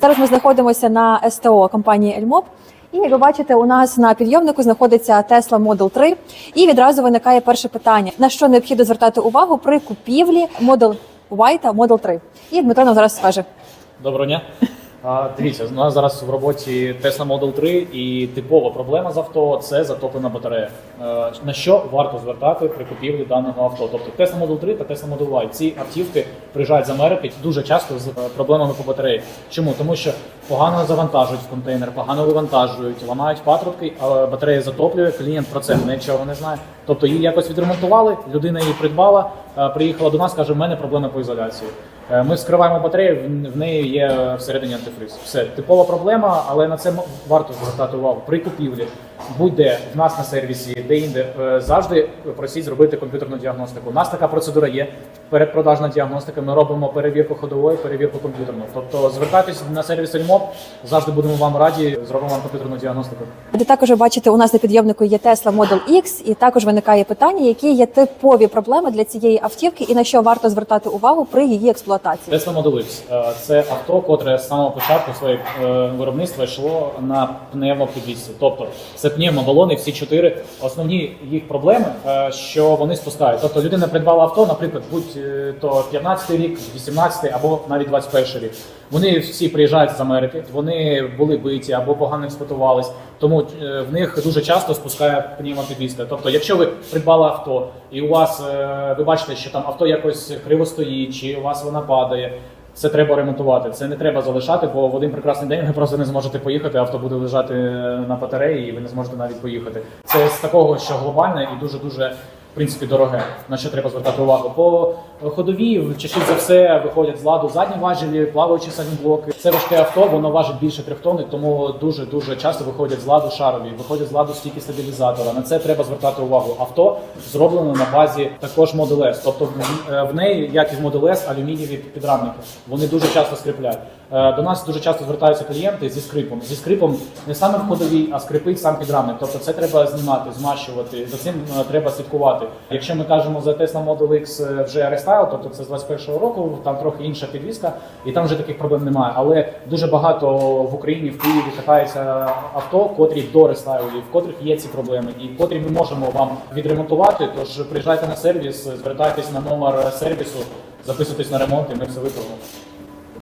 Зараз ми знаходимося на СТО компанії Ельмоп. І як ви бачите, у нас на підйомнику знаходиться Tesla Model 3. І відразу виникає перше питання: на що необхідно звертати увагу при купівлі Model Y та Model 3? І Дмитро нам зараз скаже. Доброго дня. Дивіться, у нас зараз в роботі Tesla Model 3 і типова проблема з авто це затоплена батарея. Е, На що варто звертати при купівлі даного авто? Тобто Tesla Model 3 та Tesla Model Y. Ці автівки приїжджають з Америки дуже часто з е, проблемами по батареї. Чому? Тому що погано завантажують в контейнер, погано вивантажують, ламають патрубки, а батарея затоплює. Клієнт про це нічого не знає. Тобто її якось відремонтували, людина її придбала, е, приїхала до нас, каже, в мене проблеми по ізоляції. Е, Ми вскриваємо батарею, в- неї є всередині антифриз. Все, типова проблема, але на це варто звертати увагу. При купівлі будь-де в нас на сервісі, де-інде, е, завжди просіть зробити комп'ютерну діагностику. У нас така процедура є. Передпродажна діагностика. Ми робимо перевірку ходової, перевірку комп'ютерну. Тобто звертайтесь на сервіс Ельмоп, завжди будемо вам раді, зробимо вам комп'ютерну діагностику. Ви також бачите, у нас на підйомнику є Tesla Model X, і також виникає питання, які є типові проблеми для цієї автівки і на що варто звертати увагу при її експлуатації. Tesla Model X е, – це авто, котре з самого початку своєї е, виробництва йшло на пневмопідвісці. Тобто це пневмобалони, всі чотири. Основні їх проблеми, е, що вони спускають. Тобто людина придбала авто, наприклад, будь то 15 рік, 18 або навіть 21 рік. Вони всі приїжджають з Америки, вони були биті або погано експлуатувались, тому е, в них дуже часто спускає пневмопідвізка. Тобто, якщо ви придбали авто і у вас е, ви бачите, що там авто якось криво стоїть, чи у вас вона падає. Це треба ремонтувати. Це не треба залишати, бо в один прекрасний день ви просто не зможете поїхати. Авто буде лежати на батареї, і ви не зможете навіть поїхати. Це з такого, що глобальне і дуже дуже в принципі дороге. На що треба звертати увагу? По ходовій частіше за все виходять з ладу задні важелі, плаваючі блоки. Це важке авто, воно важить більше трьох тонн, тому дуже дуже часто виходять з ладу шарові, виходять з ладу стійки стабілізатора. На це треба звертати увагу. Авто зроблено на базі також Model S. Тобто в, е, неї, як і в Model S, алюмінієві підрамники. Вони дуже часто скріпляють. Е, До нас дуже часто звертаються клієнти зі скрипом. Зі скрипом не саме в ходовій, а скрипить сам підрамник. Тобто це треба знімати, змащувати. За цим е, треба слідкувати. Якщо ми кажемо за Tesla Model X е, вже рестайл, тобто це з 21-го року, там трохи інша підвізка, і там вже таких проблем немає. Але дуже багато в Україні, в Києві катається авто, котрі до рестайлів, в котрих є ці проблеми, і котрі ми можемо вам відремонтувати. Тож приїжджайте на сервіс, звертайтесь на номер сервісу, записуйтесь на ремонт, і ми все виправимо.